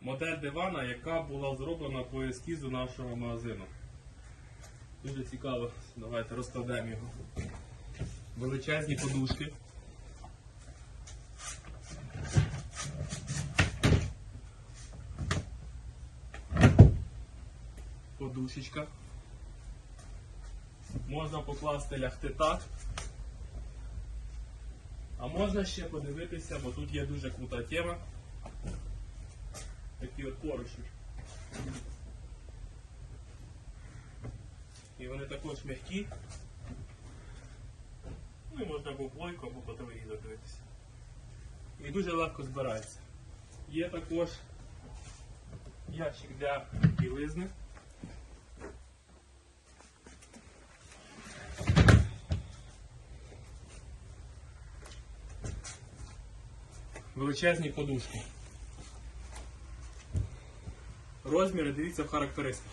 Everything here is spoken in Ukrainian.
модель дивана, яка була зроблена по ескізу нашого магазину. Дуже цікаво. Давайте розкладемо його. Величезні подушки. Подушечка. Можна покласти лягти так. А можна ще подивитися, бо тут є дуже крута тема. Такі от поручні. І вони також м'які. Ну і можна або плойку, або по телевізор дивитися. І дуже легко збирається. Є також ящик для білизни. Величезні подушки. Розміри дивіться в характеристиках.